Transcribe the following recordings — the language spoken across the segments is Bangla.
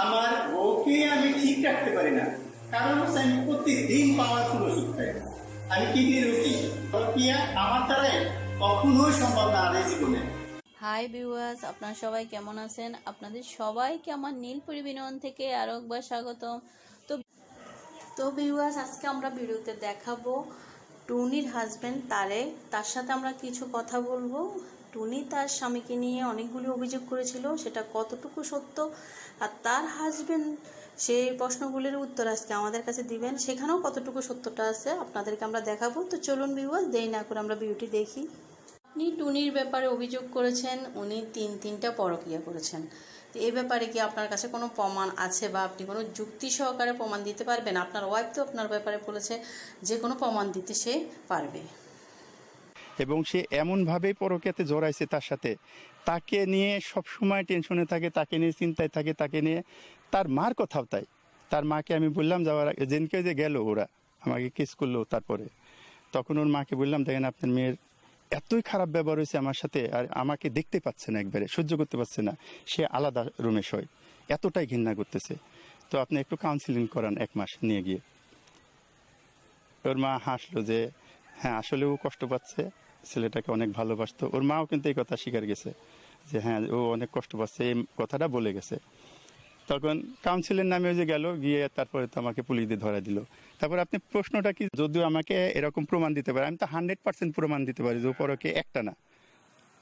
আমার বউকে আমি ঠিক রাখতে পারি না। কারণ হচ্ছে আমি প্রতিদিন পাওয়ারফুল ওষুধ খাই আমি কিডনি রুগী? প্রক্রিয়া আমার দ্বারাই কখনোই সম্ভব না এই জীবনে। হাই ভিউয়ার্স, আপনারা সবাই কেমন আছেন? আপনাদের সবাইকে আমার নীলপুরি বিনোদন থেকে আরও একবার স্বাগতম। তো তো ভিউয়ার্স, আজকে আমরা ভিডিওতে দেখাবো টুনির হাজবেন্ড তারেক। তার সাথে আমরা কিছু কথা বলব। টুনি তার স্বামীকে নিয়ে অনেকগুলি অভিযোগ করেছিল, সেটা কতটুকু সত্য আর তার হাজবেন্ড সেই প্রশ্নগুলির উত্তর আজকে আমাদের কাছে দিবেন। সেখানেও কতটুকু সত্যটা আছে আপনাদেরকে আমরা দেখাবো। তো চলুন ভিউয়ার্স দেরি না করে আমরা বিউটি দেখি। আপনি টুনির ব্যাপারে অভিযোগ করেছেন, উনি তিন তিনটা পরকিয়া করেছেন। তো এই ব্যাপারে কি আপনার কাছে কোনো প্রমাণ আছে বা আপনি কোনো যুক্তি সহকারে প্রমাণ দিতে পারবেন? আপনার ওয়াইফ তো আপনার ব্যাপারে বলেছে যে কোনো প্রমাণ দিতে সে পারবে। এবং সে এমনভাবেই পরকীয়াতে জড়াইছে তার সাথে। তাকে নিয়ে সব সময় টেনশনে থাকে, তাকে নিয়ে চিন্তায় থাকে, তাকে নিয়ে তার মার কথাও তাই। তার মাকে আমি বললাম, যাওয়ার আগে যেদিনকে যে গেল ওরা, আমাকে কিস করল তারপরে। তখন ওর মাকে বললাম, দেখেন, আপনার মেয়ের এতই খারাপ ব্যবহার হয়েছে আমার সাথে, আর আমাকে দেখতে পাচ্ছে না একবারে, সহ্য করতে পারছে না। সে আলাদা রুমে শয়, এতটাই ঘৃণা করতেছে। তো আপনি একটু কাউন্সিলিং করান এক মাস নিয়ে গিয়ে। ওর মা হাসলো যে হ্যাঁ আসলে ও কষ্ট পাচ্ছে। ছেলেটাকে অনেক ভালোবাসতো। ওর মাও কিন্তু এই কথা স্বীকার গেছে যে হ্যাঁ ও অনেক কষ্ট পাচ্ছে, এই কথাটা বলে গেছে। তখন কাউন্সিলের নামে যে গেল, গিয়ে তারপরে তো আমাকে পুলিশ দিয়ে ধরা দিল। তারপর আপনি প্রশ্নটা কি, যদিও আমাকে এরকম প্রমাণ দিতে পারে, আমি তো হান্ড্রেড পার্সেন্ট প্রমাণ দিতে পারি যে পরকে একটা না,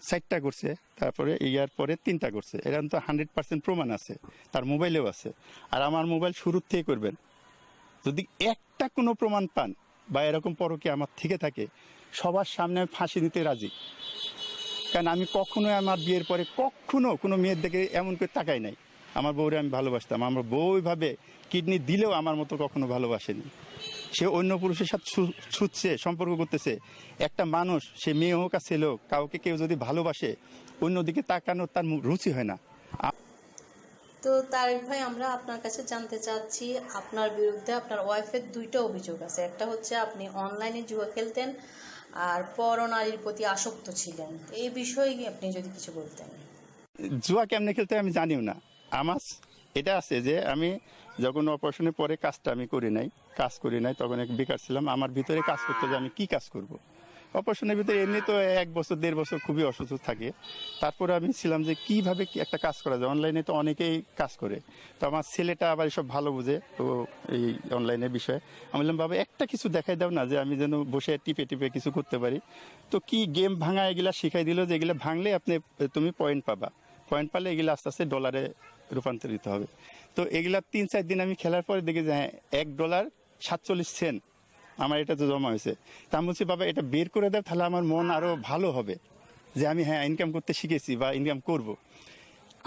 চারটা করছে, তারপরে ইয়ার পরে তিনটা করছে। এরকম তো হান্ড্রেড পার্সেন্ট প্রমাণ আছে, তার মোবাইলেও আছে। আর আমার মোবাইল শুরুর থেকে করবেন। যদি একটা কোনো প্রমাণ পান বা এরকম পরকে আমার থেকে থাকে সবার সামনে ফাঁসি দিতে রাজি। কারণ আমি কখনোই আমার বিয়ের পরে কখনো কোনো মেয়ের দিকে এমন করে তাকাই নাই। আমার বউরে আমি ভালোবাসতাম। আমার বউ ওইভাবে কিডনি দিলেও আমার মতো কখনো ভালোবাসেনি। সে অন্য পুরুষের সাথে ছুটছে, সম্পর্ক করতেছে। একটা মানুষ, সে মেয়ে হোক আর ছেলে হোক, কাউকে কেউ যদি ভালোবাসে, অন্যদিকে তাকানো তার রুচি হয় না। তো তারেক ভাই, আমরা আপনার কাছে জানতে চাচ্ছি, আপনার বিরুদ্ধে আপনার ওয়াইফের দুইটা অভিযোগ আছে। একটা হচ্ছে আপনি অনলাইনে জুয়া খেলতেন আর পরনারীর প্রতি আসক্ত ছিলেন। এই বিষয়ে আপনি যদি কিছু বলতেন? জুয়া কেমনে খেলতে আমি জানিও না। আমার এটা আছে যে আমি যখন অপারেশনের পরে কাজটা আমি করি নাই, কাজ করি নাই, তখন এক বেকার ছিলাম। আমার ভিতরে কাজ করতে যে আমি কি কাজ করব। অপারেশনের ভিতরে এমনি তো এক বছর দেড় বছর খুবই অসুস্থ থাকে। তারপরে আমি ছিলাম যে কীভাবে কি একটা কাজ করা যায়। অনলাইনে তো অনেকেই কাজ করে। তো আমার ছেলেটা আবার এসব ভালো বুঝে তো এই অনলাইনের বিষয়ে। আমি বললাম বাবা একটা কিছু দেখাই দাও না যে আমি যেন বসে টিপে টিপে কিছু করতে পারি। তো কি গেম ভাঙা এগুলা শিখাই দিল যে এগুলো ভাঙলে আপনি তুমি পয়েন্ট পাবা। পয়েন্ট পালে এগুলো আস্তে আস্তে ডলারে রূপান্তরিত হবে। তো এগুলা তিন চার দিন আমি খেলার পরে দেখি যে হ্যাঁ, এক ডলার সাতচল্লিশ সেন্ট আমার এটা তো জমা হয়েছে। তা আমি বলছি, বাবা, এটা বের করে দেয় তাহলে আমার মন আরও ভালো হবে। যে আমি হ্যাঁ ইনকাম করতে শিখেছি বা ইনকাম করব।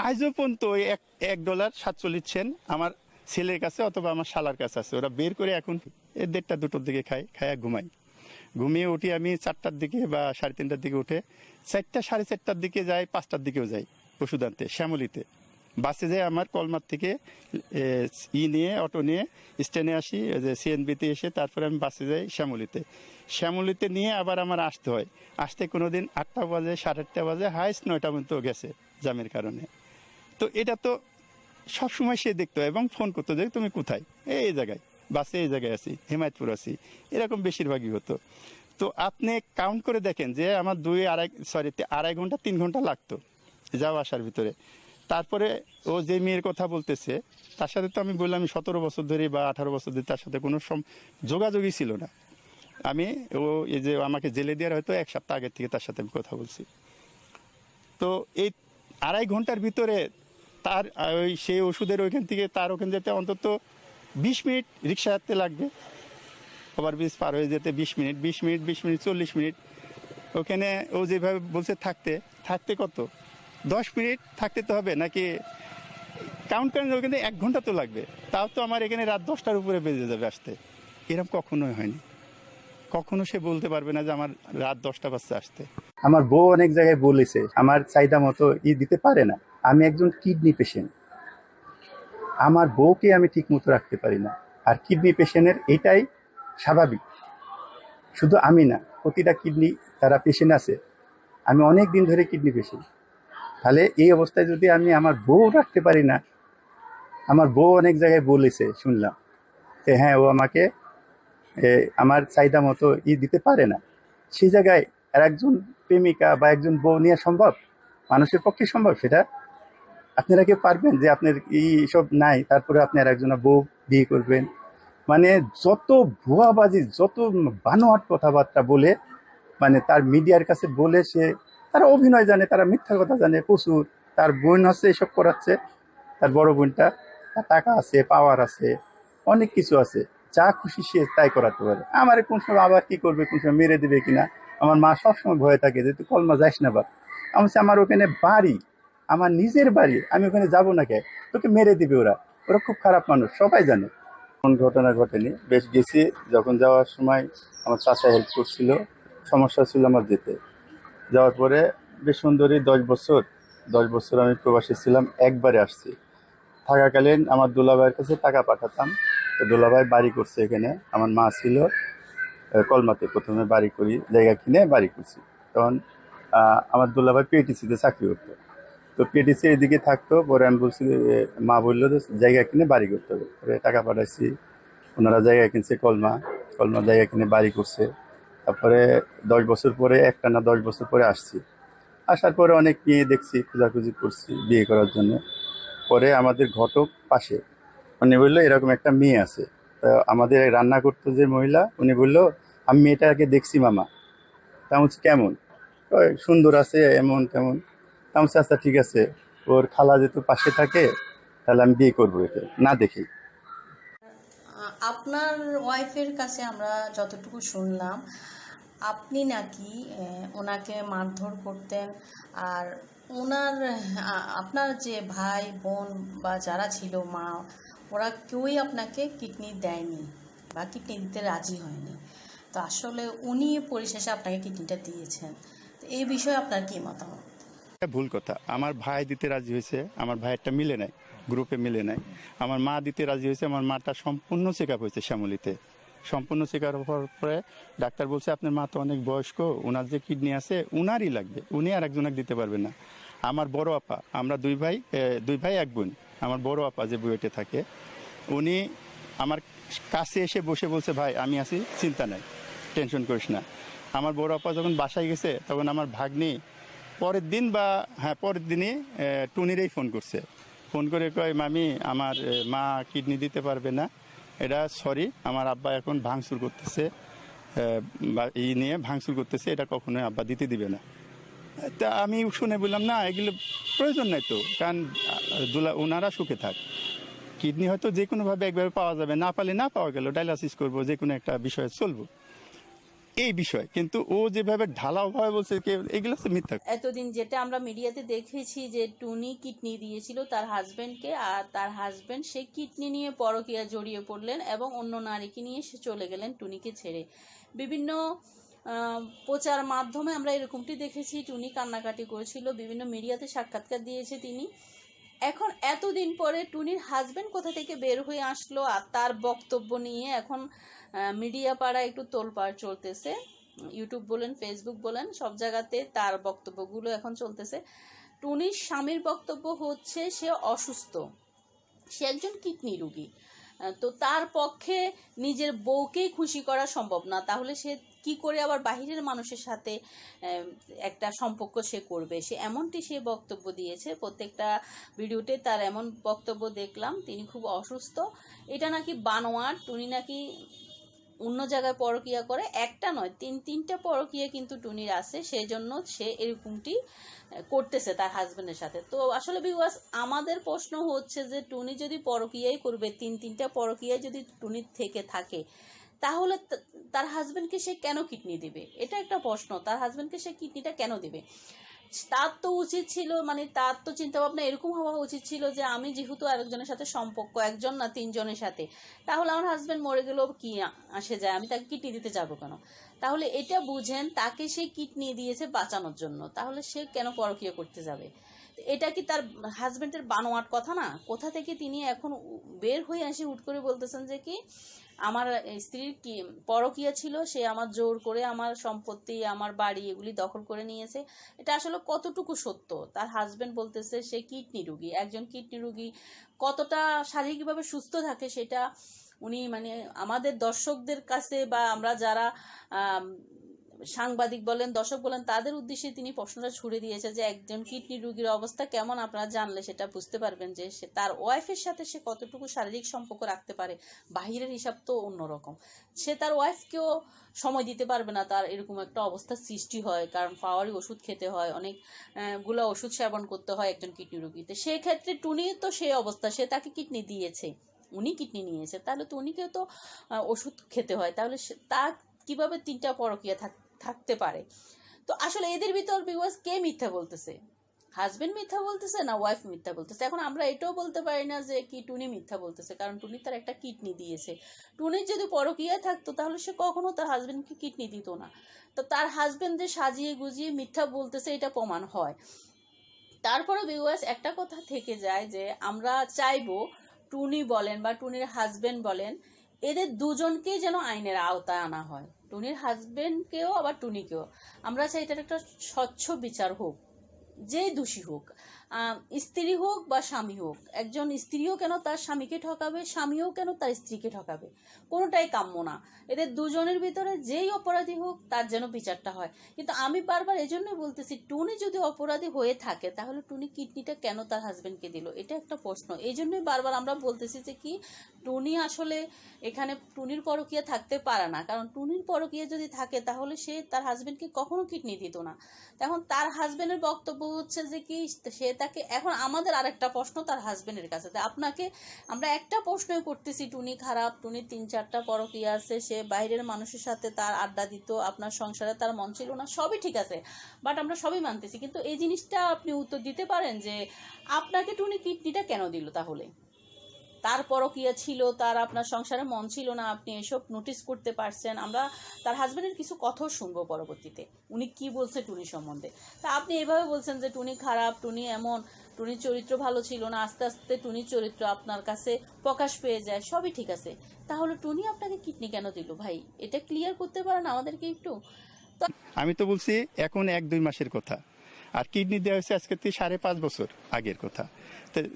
আজও পর্যন্ত এক এক ডলার সাতচল্লিশ সেন আমার ছেলের কাছে অথবা আমার শালার কাছে আছে। ওরা বের করে এখন এ দেড়টা দুটোর দিকে খাই খায় ঘুমাই ঘুমিয়ে উঠি আমি চারটার দিকে বা সাড়ে তিনটার দিকে উঠে, চারটা সাড়ে চারটার দিকে যাই পাঁচটার দিকেও যাই আনতে শ্যামলিতে। বাসে যাই আমার কলমার থেকে ই নিয়ে, অটো নিয়ে, স্ট্যান্ডে আসি যে সিএনবিতে এসে তারপরে আমি বাসে যাই শ্যামলিতে। শ্যামলিতে নিয়ে আবার আমার আসতে হয়। আসতে কোনো দিন আটটা বাজে, সাড়ে আটটা বাজে, হাইস্ট নয়টা পর্যন্ত গেছে জামের কারণে। তো এটা তো সবসময় সে দেখতো এবং ফোন করতো যে, তুমি কোথায়? এই জায়গায়, বাসে এই জায়গায় আছি, হিমায়তপুর আছি। এরকম বেশিরভাগই হতো। তো আপনি কাউন্ট করে দেখেন যে, আমার দুই আড়াই, সরি, আড়াই ঘণ্টা, তিন ঘণ্টা লাগতো যাওয়া আসার ভিতরে। তারপরে ও যে মেয়ের কথা বলতেছে, তার সাথে তো আমি বললাম, সতেরো বছর ধরে বা আঠারো বছর ধরে তার সাথে কোনো যোগাযোগই ছিল না। আমি, ও এই যে আমাকে জেলে দেওয়ার হয়তো এক সপ্তাহ আগের থেকে তার সাথে আমি কথা বলছি। তো এই আড়াই ঘণ্টার ভিতরে তার ওই সেই ওষুধের ওইখান থেকে তার ওখান যেতে অন্তত বিশ মিনিট রিক্সা হাঁটতে লাগবে। ওভার ব্রিজ পার হয়ে যেতে বিশ মিনিট বিশ মিনিট বিশ মিনিট, চল্লিশ মিনিট। ওখানে ও যেভাবে বলছে থাকতে থাকতে কত? দশ মিনিট থাকতে তো হবে, নাকি কাউন্ট করেন কিন্তু এক ঘণ্টা তো লাগবে। তাও তো আমার এখানে রাত দশটার উপরে বেজে যাবে আসতে। এরকম কখনোই হয়নি। কখনো সে বলতে পারবে না যে আমার রাত দশটা বাজছে আসতে। আমার বউ অনেক জায়গায় বলেছে, আমার চাহিদা মতো ই দিতে পারে না। আমি একজন কিডনি পেশেন্ট আমার বউকে আমি ঠিক মতো রাখতে পারি না। আর কিডনি পেশেন্টের এটাই স্বাভাবিক। শুধু আমি না, প্রতিটা কিডনি তারা পেশেন্ট আছে। আমি অনেক দিন ধরে কিডনি পেশেন্ট তাহলে এই অবস্থায় যদি আমি আমার বউ রাখতে পারি না, আমার বউ অনেক জায়গায় বলেছে, শুনলাম, যে হ্যাঁ ও আমাকে আমার চাহিদা মতো ই দিতে পারে না। সেই জায়গায় আর একজন প্রেমিকা বা একজন বউ নিয়ে সম্ভব? মানুষের পক্ষে সম্ভব সেটা? আপনারা কি পারবেন যে আপনার এই সব নাই, তারপরে আপনি আর একজনের বউ বিয়ে করবেন? মানে যত ভুয়াবাজি, যত বানোয়াট কথাবার্তা বলে মানে তার মিডিয়ার কাছে বলে সে তারা অভিনয় জানে, তারা মিথ্যা কথা জানে প্রচুর। তার বোন হচ্ছে এসব করাচ্ছে। তার বড় বোনটা, তার টাকা আছে পাওয়ার আছে, অনেক কিছু আছে। যা খুশি সে তাই করাতে পারে। আমার কোন সময় আবার কি করবে, কোন সময় মেরে দিবে কিনা, আমার মা সবসময় ভয়ে থাকে যে, তুই কলমা যাস না বা আমি আমার ওখানে বাড়ি, আমার নিজের বাড়ি, আমি ওখানে যাব না কে তোকে মেরে দিবে ওরা। ওরা খুব খারাপ মানুষ, সবাই জানে। কোন ঘটনা ঘটেনি। বেশ গেছি। যখন যাওয়ার সময় আমার চাচা হেল্প করছিল। সমস্যা ছিল আমার যেতে। যাওয়ার পরে, বেশ সুন্দরী, দশ বছর দশ বছর আমি প্রবাসী ছিলাম, একবারে আসছি। থাকাকালীন আমার দুলাভাইয়ের কাছে টাকা পাঠাতাম। তো দুলাভাই বাড়ি করছে এখানে। আমার মা ছিল কলমাতে প্রথমে বাড়ি করি, জায়গা কিনে বাড়ি করছি। তখন আমার দুলাভাই পিএটিসিতে চাকরি করতো। তো পিএটিসি এদিকে থাকতো, পরে আমি বলছি মা বলল যে, জায়গা কিনে বাড়ি করতে হবে। পরে টাকা পাঠাইছি। ওনারা জায়গা কিনছে, কলমা। কলমা জায়গা কিনে বাড়ি করছে। তারপরে দশ বছর পরে একটা না দশ বছর পরে আসছি। আসার পরে অনেক মেয়ে দেখছি খোঁজাখুঁজি করছি বিয়ে করার জন্য। পরে আমাদের ঘটক পাশে উনি বলল এরকম একটা মেয়ে আছে। তা আমাদের রান্না করতো যে মহিলা উনি বলল আমি মেয়েটাকে দেখছি মামা। তা বলছি, কেমন? সুন্দর আছে এমন তেমন। তা আচ্ছা ঠিক আছে। ওর খালা যেহেতু পাশে থাকে তাহলে আমি বিয়ে করব একে। না দেখি আপনার ওয়াইফের কাছে আমরা যতটুকু শুনলাম, আপনি নাকি ওনাকে মারধর করতেন আর ওনার আপনার যে ভাই, বোন বা যারা ছিল মা, ওরা কেউই আপনাকে কিডনি দেয়নি বা কিডনি দিতে রাজি হয়নি। তো আসলে উনি পরিশেষে আপনাকে কিডনিটা দিয়েছেন। তো এই বিষয়ে আপনার কি মতামত? ভুল কথা। আমার ভাই দিতে রাজি হয়েছে, আমার ভাইয়েরটা মিলে নাই। গ্রুপে মিলে নাই। আমার মা দিতে রাজি হয়েছে, আমার মাটা সম্পূর্ণ চেক আপ হয়েছে শ্যামলিতে। সম্পূর্ণ চেক আপ হওয়ার পরে ডাক্তার বলছে, আপনার মা তো অনেক বয়স্ক ওনার যে কিডনি আছে, উনারই লাগবে, উনি আর একজনকে দিতে পারবেন না। আমার বড় আপা, আমরা দুই ভাই দুই ভাই, এক বোন, আমার বড় আপা যে বুয়েটে থাকে, উনি আমার কাছে এসে বসে বলছে, ভাই, আমি আছি, চিন্তা নাই, টেনশন করিস না। আমার বড় আপা যখন বাসায় গেছে, তখন আমার ভাগ্নি পরের দিন বা হ্যাঁ পরের দিনই টুনিরেই ফোন করছে। ফোন করে কয়, মামি, আমার মা কিডনি দিতে পারবে না। এটা সরি আমার আব্বা এখন ভাঙচুর করতেছে। বা এই নিয়ে ভাঙচুর করতেছে, এটা কখনোই আব্বা দিতে দিবে না। তা আমি শুনে বললাম, না, এগুলো প্রয়োজন নাই তো, কারণ দুলা ওনারা সুখে থাক। কিডনি হয়তো যে কোনোভাবে একভাবে পাওয়া যাবে, না পালে না পাওয়া গেল ডায়ালিসিস করব যে কোনো একটা বিষয়ে চলবো। এই বিষয়। কিন্তু ও যেভাবে ঢালাওভাবে বলছে এগুলো হচ্ছে মিথ্যা। এতদিন যেটা আমরা মিডিয়াতে দেখেছি যে টুনি কিডনি দিয়েছিল তার হাজবেন্ডকে, আর তার হাজবেন্ড সেই কিডনি নিয়ে পরকীয়া জড়িয়ে পড়লেন এবং অন্য নারীকে নিয়ে সে চলে গেলেন টুনিকে ছেড়ে। বিভিন্ন প্রচার মাধ্যমে আমরা এরকমটি দেখেছি, টুনি কান্নাকাটি করেছিল, বিভিন্ন মিডিয়াতে সাক্ষাৎকার দিয়েছে তিনি। এখন এতদিন পরে টুনির হাজবেন্ড কোথা থেকে বের হয়ে আসলো আর তার বক্তব্য নিয়ে এখন মিডিয়া পাড়া একটু তোলপাড় চলতেছে। ইউটিউব বলেন ফেসবুক বলেন, সব জায়গাতে তার বক্তব্যগুলো এখন চলতেছে। টুনির স্বামীর বক্তব্য হচ্ছে, সে অসুস্থ। সে একজন কিডনি রুগী। তো তার পক্ষে নিজের বউকেই খুশি করা সম্ভব না। তাহলে সে কি করে আবার বাহিরের মানুষের সাথে একটা সম্পর্ক সে করবে? সে এমনটি সে বক্তব্য দিয়েছে। প্রত্যেকটা ভিডিওতে তার এমন বক্তব্য দেখলাম, তিনি খুব অসুস্থ। এটা নাকি বানোয়ার টুনি নাকি অন্য জায়গায় পরকিয়া করে, একটা নয়, তিন, তিনটা পরকিয়া কিন্তু টুনির আছে সেই জন্য সে এরকমটি করতেছে তার হাজবেন্ডের সাথে। তো আসলে বিওয়াস আমাদের প্রশ্ন হচ্ছে যে টুনি যদি পরকিয়াই করবে, তিন, তিনটা পরকিয়ায় যদি টুনির থেকে থাকে, তাহলে তার হাজবেন্ডকে সে কেন কিডনি দিবে? এটা একটা প্রশ্ন, তার হাজবেন্ডকে সে কিডনিটা কেন দিবে? তার তো উচিত ছিল মানে তার তো চিন্তা ভাবনা এরকম হওয়া উচিত ছিল যে আমি যেহেতু আরেকজনের সাথে সম্পর্ক, একজন না তিনজনের সাথে, তাহলে আমার হাজব্যান্ড মরে গেলেও কি আসে যায়? আমি তাকে কিডনি দিতে যাব কেন? তাহলে এটা বুঝেন, তাকে সে কিডনি দিয়েছে বাঁচানোর জন্য। তাহলে সে কেন পরকীয় করতে যাবে? এটা কি তার হাজবেন্ডের বানোয়াট কথা না? কোথা থেকে তিনি এখন বের হয়ে আসে হুট করে বলতেছেন যে কি, আমার স্ত্রীর কি পরকিয়া ছিল, সে আমার জোর করে আমার সম্পত্তি, আমার বাড়ি এগুলি দখল করে নিয়েছে। এটা আসলে কতটুকু সত্য? তার হাজবেন্ড বলতেছে, সে কিডনি রুগী। একজন কিডনি রুগী কতটা শারীরিকভাবে সুস্থ থাকে সেটা উনি মানে আমাদের দর্শকদের কাছে বা আমরা যারা সাংবাদিক বলেন, দর্শক বলেন, তাদের উদ্দেশ্যে তিনি প্রশ্নটা ছুড়ে দিয়েছে যে একজন কিডনি রোগীর অবস্থা কেমন আপনারা জানলে সেটা বুঝতে পারবেন যে সে তার ওয়াইফের সাথে সে কতটুকু শারীরিক সম্পর্ক রাখতে পারে, বাহিরের হিসাব তো অন্যরকম। সে তার ওয়াইফকেও সময় দিতে পারবে না, তার এরকম একটা অবস্থার সৃষ্টি হয়, কারণ পাওয়ারি ওষুধ খেতে হয়, অনেকগুলা ওষুধ সেবন করতে হয় একজন কিডনি রোগীতে সেক্ষেত্রে টুনি তো সেই অবস্থা, সে তাকে কিডনি দিয়েছে, উনি কিডনি নিয়েছে, তাহলে তো উনিকেও তো ওষুধ খেতে হয়, তাহলে তা কীভাবে তিনটা পরকিয়া থাক- থাকতে পারে। তো আসলে এদের ভিতর বিকজ কে মিথ্যা বলতেছে? হাজবেন্ড মিথ্যা বলতেছে না ওয়াইফ মিথ্যা বলতেছে? এখন আমরা এটাও বলতে পারি না যে কি টুনি মিথ্যা বলতেছে, কারণ টুনি তার একটা কিডনি দিয়েছে। টুনির যদি পরকিয়া থাকতো, তাহলে সে কখনো তার হাজবেন্ডকে কিডনি দিত না। তো তার হাজবেন্ড যে সাজিয়ে গুজিয়ে মিথ্যা বলতেছে, এটা প্রমাণ হয়। তারপরে বিওয়াস একটা কথা থেকে যায় যে, আমরা চাইব টুনি বলেন বা টুনির হাজবেন্ড বলেন, এদের দুজনকেই যেন আইনের আওতায় আনা হয়। টুনির হাজবেন্ডকেও আবার টুনিকেও। আমরা চাই এটার একটা স্বচ্ছ বিচার হোক যেই দোষী হোক। স্ত্রী হোক বা স্বামী হোক, একজন স্ত্রীও কেন তার স্বামীকে ঠকাবে, স্বামীও কেন তার স্ত্রীকে ঠকাবে? কোনোটাই কাম্য না। এদের দুজনের ভিতরে যেই অপরাধী হোক, তার যেন বিচারটা হয়। কিন্তু আমি বারবার এই জন্য বলতেছি, টুনি যদি অপরাধী হয়ে থাকে, তাহলে টুনি কিডনিটা কেন তার হাজবেন্ডকে দিল? এটা একটা প্রশ্ন। এই জন্যই বারবার আমরা বলতেছি যে কি, টুনি আসলে এখানে টুনির পরকিয়া থাকতে পারে না। কারণ টুনির পরকিয়া যদি থাকে, তাহলে সে তার হাজব্যান্ডকে কখনো কিডনি দিত না। এখন তার হাজব্যান্ডের বক্তব্য হচ্ছে যে কি, সে তাকে এখন আমাদের আর একটা প্রশ্ন তার হাজব্যান্ডের কাছে। আপনাকে আমরা একটা প্রশ্নই করতেছি, টুনি খারাপ, টুনি তিন চারটা পরকিয়া আছে, সে বাইরের মানুষের সাথে তার আড্ডা দিত, আপনার সংসারে তার মন ছিল না, সবই ঠিক আছে বাট আমরা সবই মানতেছি। কিন্তু এই জিনিসটা আপনি উত্তর দিতে পারেন যে আপনাকে টুনি কিডনিটা কেন দিল তাহলে? তার পরকিয়া ছিল? তার আপনার সংসারে মন ছিল না, আপনি এসব নোটিস করতে পারছেন। আমরা তার হাজব্যান্ডের কিছু কথাও শুনব পরবর্তীতে। উনি কি বলছে টুনি সম্বন্ধে? তা আপনি এভাবে বলছেন যে টুনি খারাপ, টুনি এমন, টুনির চরিত্র ভালো ছিল না, আস্তে আস্তে টুনির চরিত্র আপনার কাছে প্রকাশ পেয়ে যায়, সবই ঠিক আছে। তাহলে টুনি আপনাকে কিডনি কেন দিল ভাই? এটা ক্লিয়ার করতে পারেন আমাদেরকে একটু? আমি তো বলছি, এখন এক দুই মাসের কথা। আর কিডনি দেওয়া হয়েছে আজকে থেকে সাড়ে পাঁচ বছর আগের কথা।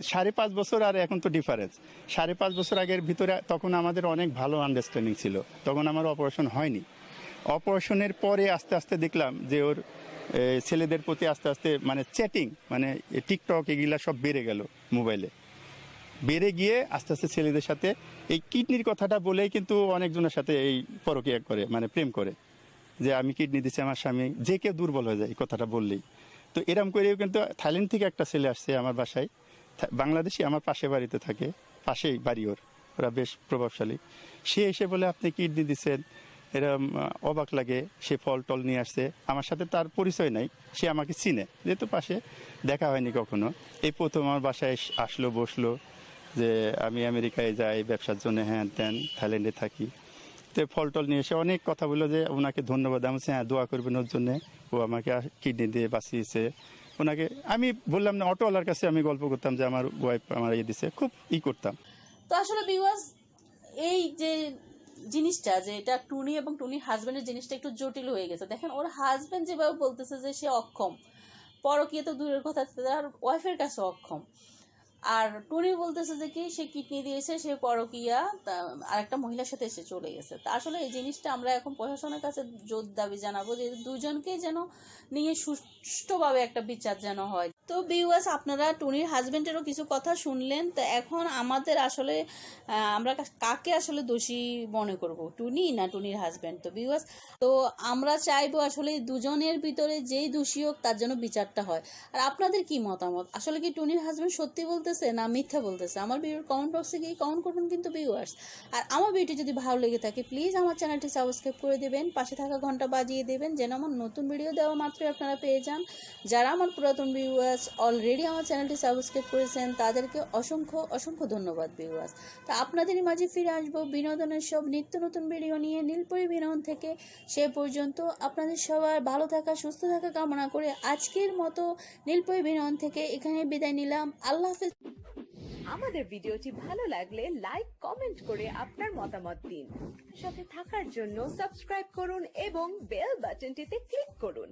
সাড়ে পাঁচ বছর আর এখন তো ডিফারেন্স সাড়ে পাঁচ বছর আগের ভিতরে তখন আমাদের অনেক ভালো আন্ডারস্ট্যান্ডিং ছিল। তখন আমার অপারেশন হয়নি। অপারেশনের পরে আস্তে আস্তে দেখলাম যে ওর ছেলেদের প্রতি আস্তে আস্তে মানে চ্যাটিং মানে টিকটক এগুলা সব বেড়ে গেল মোবাইলে বেড়ে গিয়ে আস্তে আস্তে ছেলেদের সাথে এই কিডনির কথাটা বলেই কিন্তু অনেকজনের সাথে এই পরকিয়া করে মানে প্রেম করে। যে আমি কিডনি দিচ্ছি আমার স্বামী যে কেউ দুর্বল হয়ে যায় এই কথাটা বললেই। তো এরম করেও কিন্তু থাইল্যান্ড থেকে একটা ছেলে আসছে আমার বাসায়। বাংলাদেশি আমার পাশে বাড়িতে থাকে, পাশেই বাড়ি ওর, ওরা বেশ প্রভাবশালী। সে এসে বলে, আপনি কিডনি দিচ্ছেন এরম অবাক লাগে, সে ফল টল নিয়ে আসছে। আমার সাথে তার পরিচয় নাই, সে আমাকে চিনে। যেহেতু পাশে দেখা হয়নি কখনো। এই প্রথম আমার বাসায় আসলো, বসল যে, আমি আমেরিকায় যাই, ব্যবসার জন্য হ্যাঁ ত্যান, থাইল্যান্ডে থাকি। তো ফল টল নিয়ে এসে অনেক কথা বলল যে, ওনাকে ধন্যবাদ। আমি হ্যাঁ দোয়া করবেন ওর জন্যে। ও আমাকে কিডনি দিয়ে বাঁচিয়েছে। ওনাকে, আমি বললাম, না অটোওয়ালার কাছে আমি গল্প করতাম যে আমার ওয়াইফ আমার ইয়ে দিছে। খুব ই করতাম। তো আসলে বিওয়াজ এই যে জিনিসটা যে এটা টুনি এবং টুনি হাজবেন্ডের জিনিসটা একটু জটিল হয়ে গেছে। দেখেন, ওর হাজবেন্ড যেভাবে বলতেছে যে সে অক্ষম, পরকীয় তো দূরের কথা, তার ওয়াইফের কাছে অক্ষম। আর টুনি বলতেছে যে কি, সে কিডনি দিয়েছে, সে পরকিয়া আর একটা মহিলার সাথে এসে চলে গেছে। তা আসলে এই জিনিসটা আমরা এখন প্রশাসনের কাছে জোর দাবি জানাব যে দুজনকে যেন নিয়ে সুষ্ঠুভাবে একটা বিচার যেন হয়। তো বিওয়াস আপনারা টুনির হাজব্যান্ডেরও কিছু কথা শুনলেন, তো এখন আমাদের আসলে আমরা কাকে আসলে দোষী মনে করব? টুনি না টুনির হাজব্যান্ড তো বিওয়াস তো আমরা চাইব আসলে দুজনের ভিতরে যেই দোষী হোক, তার জন্য বিচারটা হয়। আর আপনাদের কি মতামত? আসলে কি টুনির হাজব্যান্ড সত্যি বলতেছে না মিথ্যা বলতেছে? আমার ভিডিওর কমেন্ট বক্সে গিয়ে কমেন্ট করবেন কিন্তু ভিউয়ার্স আর আমার ভিডিও যদি ভালো লেগে থাকে প্লিজ আমার চ্যানেলটি সাবস্ক্রাইব করে দেবেন, পাশে থাকা ঘণ্টা বাজিয়ে দেবেন, যেন আমার নতুন ভিডিও দেওয়া মাত্রই আপনারা পেয়ে যান। যারা আমার পুরাতন ভিউয়ার্স অলরেডি আমার চ্যানেলটি সাবস্ক্রাইব করেছেন, তাদেরকে অসংখ্য অসংখ্য ধন্যবাদ ভিউয়ার্স তা আপনাদেরই মাঝে ফিরে আসব বিনোদনের সব নিত্য নতুন ভিডিও নিয়ে নীলপরি বিনোদন থেকে। সে পর্যন্ত আপনাদের সবার ভালো থাকা, সুস্থ থাকা কামনা করে আজকের মতো নীলপরি বিনোদন থেকে এখানে বিদায় নিলাম। আল্লাহ হাফেজ। আমাদের ভিডিওটি ভালো লাগলে লাইক কমেন্ট করে আপনার মতামত দিন। সাথে থাকার জন্য সাবস্ক্রাইব করুন এবং বেল বাটনটিতে ক্লিক করুন।